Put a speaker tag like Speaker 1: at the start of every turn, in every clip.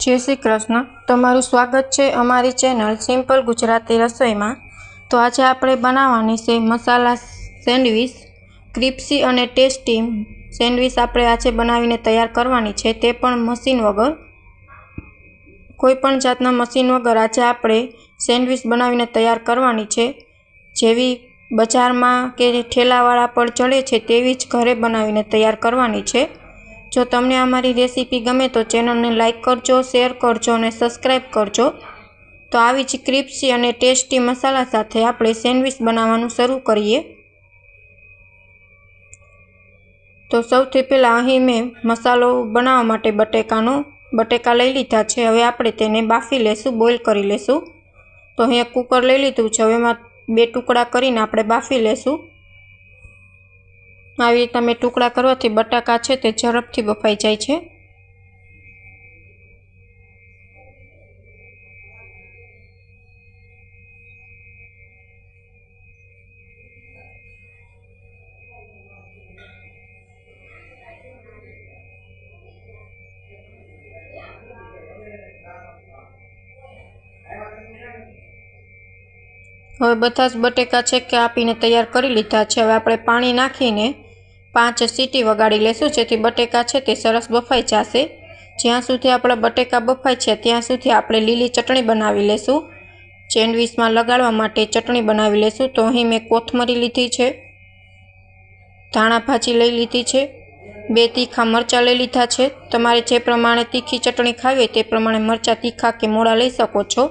Speaker 1: જય શ્રી કૃષ્ણ. તમારું સ્વાગત છે અમારી ચેનલ સિમ્પલ ગુજરાતી રસોઈમાં. તો આજે આપણે બનાવવાની છે મસાલા સેન્ડવિચ. ક્રિપ્સી અને ટેસ્ટી સેન્ડવિચ આપણે આજે બનાવીને તૈયાર કરવાની છે. તે પણ મશીન વગર. કોઈપણ જાતના મશીન વગર આજે આપણે સેન્ડવિચ બનાવીને તૈયાર કરવાની છે. જેવી બજારમાં કે ઠેલાવાળા પર ચડે છે તેવી જ ઘરે બનાવીને તૈયાર કરવાની છે. જો તમને અમારી રેસીપી ગમે તો ચેનલને લાઇક કરજો, શેર કરજો અને સબસ્ક્રાઈબ કરજો. તો આવી જ ક્રિપ્સી અને ટેસ્ટી મસાલા સાથે આપણે સેન્ડવિચ બનાવવાનું શરૂ કરીએ. તો સૌથી પહેલાં અહીં મેં મસાલો બનાવવા માટે બટેકાનો, બટેકા લઈ લીધા છે. હવે આપણે તેને બાફી લેશું, બોઇલ કરી લેશું. તો અહીંયા કુકર લઈ લીધું છે. હવે એમાં બે ટુકડા કરીને આપણે બાફી લેશું. આવી રીતના ટુકડા કરવાથી બટાકા છે તે ઝડપથી બફાઈ જાય છે. હવે બધા જ બટેકા છે કે આપીને તૈયાર કરી લીધા છે. હવે આપણે પાણી નાખીને પાંચ સીટી વગાડી લેશું, જેથી બટેકા છે તે સરસ બફાઈ જશે. જ્યાં સુધી આપણા બટેકા બફાય છે, ત્યાં સુધી આપણે લીલી ચટણી બનાવી લેશું. સેન્ડવિચમાં લગાડવા માટે ચટણી બનાવી લેશું, તો અહીં મેં કોથમરી લીધી છે. ધાણા ભાજી લઈ લીધી છે. બે તીખા મરચાં લઈ લીધા છે. તમારે જે પ્રમાણે તીખી ચટણી ખાવી તે પ્રમાણે મરચાં તીખા કે મોડા લઈ શકો છો.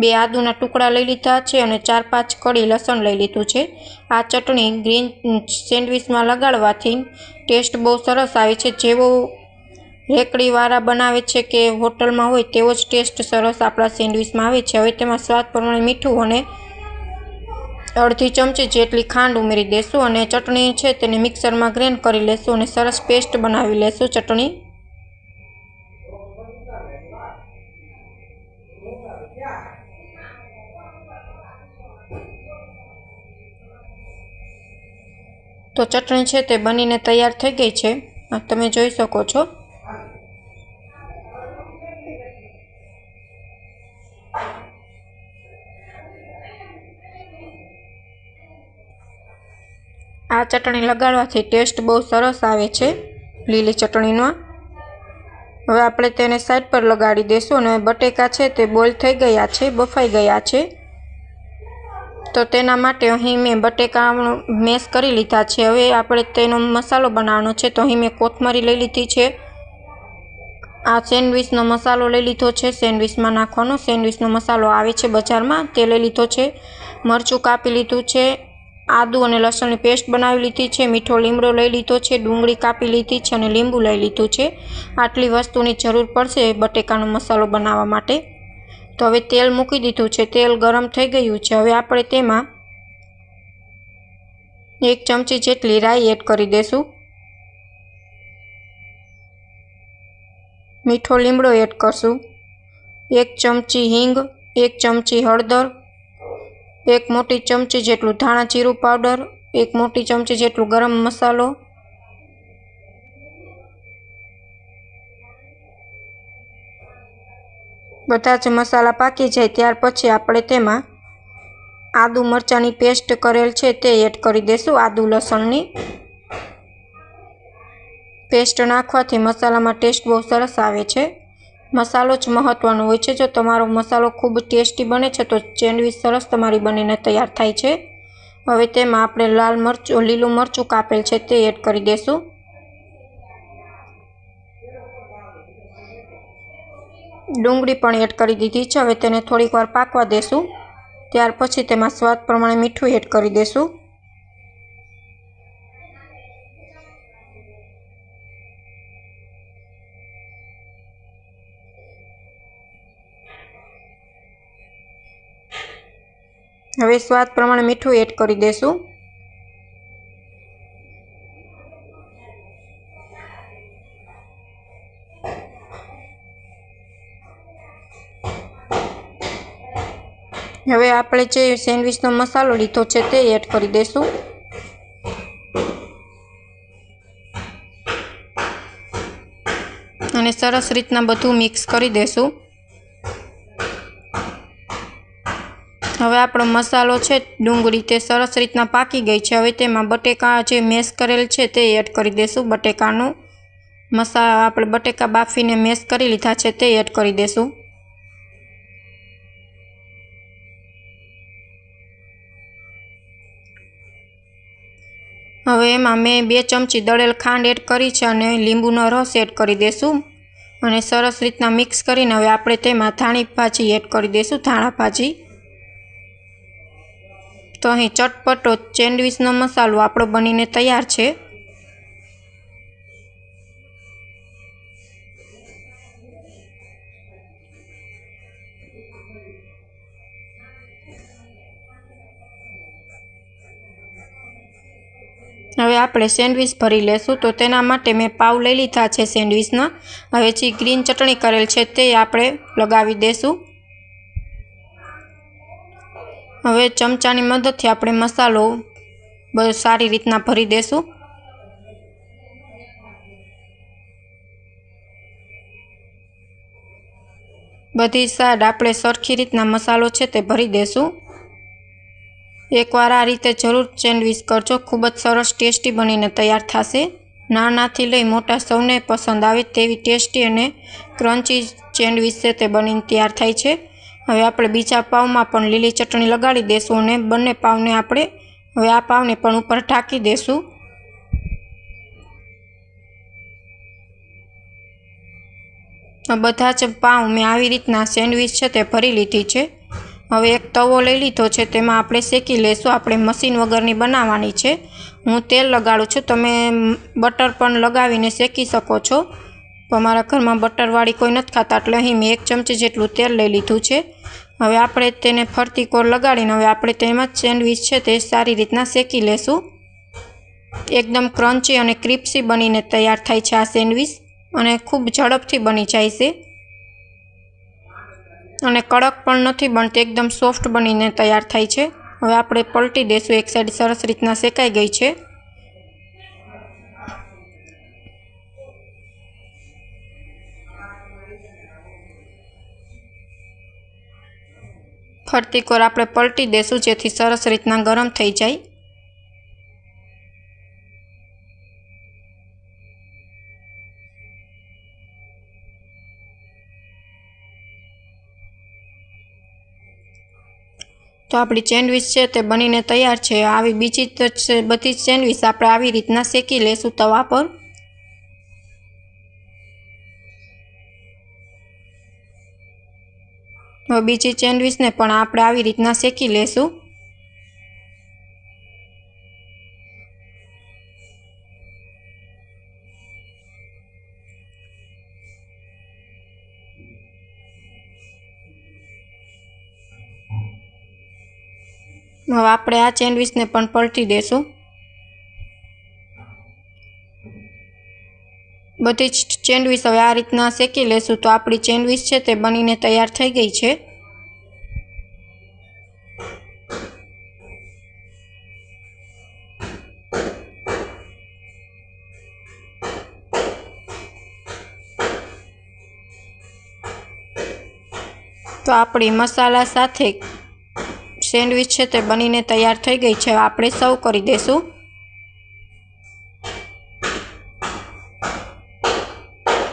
Speaker 1: બે આદુના ટુકડા લઈ લીધા છે અને ચાર પાંચ કળી લસણ લઈ લીધું છે. આ ચટણી ગ્રીન સેન્ડવિચમાં લગાડવાથી ટેસ્ટ બહુ સરસ આવે છે. જેવો રેકડીવાળા બનાવે છે કે હોટલમાં હોય તેવો જ ટેસ્ટ સરસ આપણા સેન્ડવિચમાં આવે છે. હવે તેમાં સ્વાદ પ્રમાણે મીઠું અને અડધી ચમચી જેટલી ખાંડ ઉમેરી દેશું અને ચટણી છે તેને મિક્સરમાં ગ્રેન્ડ કરી લેશું અને સરસ પેસ્ટ બનાવી લેશું ચટણી. તો ચટણી છે તે બનીને તૈયાર થઈ ગઈ છે. તમે જોઈ શકો છો. આ ચટણી લગાડવાથી ટેસ્ટ બહુ સરસ આવે છે, લીલી ચટણીનો. હવે આપણે તેને સાઈડ પર લગાડી દઈશું અને બટેકા છે તે બોઇલ થઈ ગયા છે, બફાઈ ગયા છે. તો તેના માટે અહીં મેં બટેકા મેશ કરી લીધા છે. હવે આપણે તેનો મસાલો બનાવવાનો છે, તો અહીં મેં કોથમરી લઈ લીધી છે. આ સેન્ડવિચનો મસાલો લઈ લીધો છે, સેન્ડવિચમાં નાખવાનો. સેન્ડવિચનો મસાલો આવે છે બજારમાં, તે લઈ લીધો છે. મરચું કાપી લીધું છે. આદુ અને લસણની પેસ્ટ બનાવી લીધી છે, મીઠો લીમડો લઈ લીધો છે, ડુંગળી કાપી લીધી છે અને લીંબુ લઈ લીધું છે. આટલી વસ્તુની જરૂર પડશે બટેકાનો મસાલો બનાવવા માટે. તો હવે તેલ મૂકી દીધું છે, તેલ ગરમ થઈ ગયું છે. હવે આપણે તેમાં એક ચમચી જેટલી રાઈ એડ કરી દઈશું મીઠો લીમડો એડ કરશું. એક ચમચી હિંગ, એક ચમચી હળદર એક મોટી ચમચી જેટલું ધાણા જીરું પાવડર, એક મોટી ચમચી જેટલું ગરમ મસાલો, બધા જ મસાલા પાકી જાય ત્યાર પછી આપણે તેમાં આદુ મરચાંની પેસ્ટ કરેલ છે તે એડ કરી દઈશું આદુ લસણની. પેસ્ટ નાખવાથી મસાલામાં ટેસ્ટ બહુ સરસ આવે છે. મસાલો જ મહત્ત્વનો હોય છે. જો તમારો મસાલો ખૂબ ટેસ્ટી બને છે, તો સેન્ડવિચ સરસ તમારી બનીને તૈયાર થાય છે. હવે તેમાં આપણે લાલ મરચું, લીલું મરચું કાપેલ છે તે એડ કરી દઈશું ડુંગળી પણ એડ કરી દીધી છે. હવે તેને થોડીક વાર પાકવા દેશું. ત્યાર પછી તેમાં સ્વાદ પ્રમાણે મીઠું એડ કરી દઈશું હવે સ્વાદ પ્રમાણે મીઠું એડ કરી દઈશું હવે આપણે જે સેન્ડવિચનો મસાલો લીધો છે તે એડ કરી દઈશું અને સરસ રીતના બધું મિક્સ કરી દેશું. હવે આપણો મસાલો છે, ડુંગળી તે સરસ રીતના પાકી ગઈ છે. હવે તેમાં બટેકા જે મેશ કરેલ છે તે એડ કરી દેશું. બટેકાનું મસા, આપણે બટેકા બાફીને મેશ કરી લીધા છે તે એડ કરી દેશું. હવે એમાં મેં બે ચમચી દળેલ ખાંડ એડ કરી છે અને લીંબુનો રસ એડ કરી દેશું. અને સરસ રીતના મિક્સ કરીને હવે આપણે તેમાં ધાણી ભાજી એડ કરી દઈશું ધાણા ભાજી. તો અહીં ચટપટો સેન્ડવીચનો મસાલો આપણો બનીને તૈયાર છે. હવે આપણે સેન્ડવીચ ભરી લેશું, તો તેના માટે મેં પાવ લઈ લીધા છે સેન્ડવીચના. હવે જે ગ્રીન ચટણી કરેલ છે તે આપણે લગાવી દેશું. હવે ચમચાની મદદથી આપણે મસાલો બધો સારી રીતના ભરી દેશું. બધી સાઈડ આપણે સરખી રીતના મસાલો છે તે ભરી દેશું. એકવાર આ રીતે જરૂર સેન્ડવિચ કરજો, ખૂબ જ સરસ ટેસ્ટી બનીને તૈયાર થશે. નાનાથી લઈ મોટા સૌને પસંદ આવે તેવી ટેસ્ટી અને ક્રન્ચી સેન્ડવિચ છે તે બનીને તૈયાર થાય છે. હવે આપણે બીજા પાવમાં પણ લીલી ચટણી લગાડી દેશું અને બંને પાવને આપણે હવે આ પાવને પણ ઉપર ઢાંકી દેશું. બધા જ પાઉં મેં આવી રીતના સેન્ડવીચ છે તે ભરી લીધી છે. હવે એક તવો લઈ લીધો છે, તેમાં આપણે શેકી લેશું. આપણે મશીન વગરની બનાવવાની છે. હું તેલ લગાડું છું. તમે બટર પણ લગાવીને શેકી શકો છો. મારા ઘરમાં બટરવાળી કોઈ નથી ખાતા, એટલે અહીં મેં એક ચમચી જેટલું તેલ લઈ લીધું છે. હવે આપણે તેને ફરતી કોર લગાડીને હવે આપણે તેમાં સેન્ડવીચ છે તે સારી રીતના શેકી લેશું. એકદમ ક્રન્ચી અને ક્રિપ્સી બનીને તૈયાર થાય છે આ સેન્ડવીચ અને ખૂબ ઝડપથી બની જાય છે. અને કડક પણ નથી બનતી, એકદમ સોફ્ટ બનીને તૈયાર થાય છે. હવે આપણે પલટી દેશું, એક સાઈડ સરસ રીતના શેકાઈ ગઈ છે. ફરતી કોર આપણે પલટી દેશું જેથી સરસ રીતના ગરમ થઈ જાય. તો આપણી સેન્ડવીચ છે તે બનીને તૈયાર છે. આવી બીજી બધી સેન્ડવીચ આપણે આવી રીતના શેકી લેશું તવા પર. હવે બીજી સેન્ડવીચને પણ આપણે આવી રીતના શેકી લેશું. હવે આપણે આ સેન્ડવીચને પણ પલટી દેશું. બધી જ સેન્ડવીચ હવે આ રીતના શેકી લેશું તો આપણી સેન્ડવીચ છે તે બનીને તૈયાર થઈ ગઈ છે. તો આપણી મસાલા સાથે સેન્ડવિચ છે તે બનીને તૈયાર થઈ ગઈ છે. આપણે સર્વ કરી દઈશું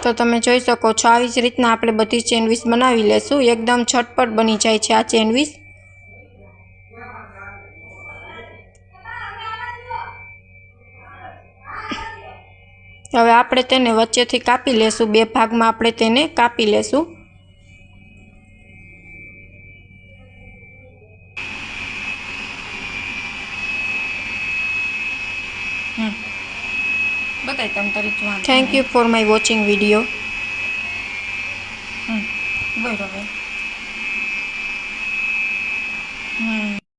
Speaker 1: તો તમે જોઈ શકો છો, આવી જ રીતના આપણે બધી સેન્ડવીચ બનાવી લેશું. એકદમ છટપટ બની જાય છે આ સેન્ડવીચ. હવે આપણે તેને વચ્ચેથી કાપી લેશું. બે ભાગમાં આપણે તેને કાપી લેશું.
Speaker 2: બતાય તમ તારી જોવાનું
Speaker 1: thank you for my watching video
Speaker 2: બરોબર.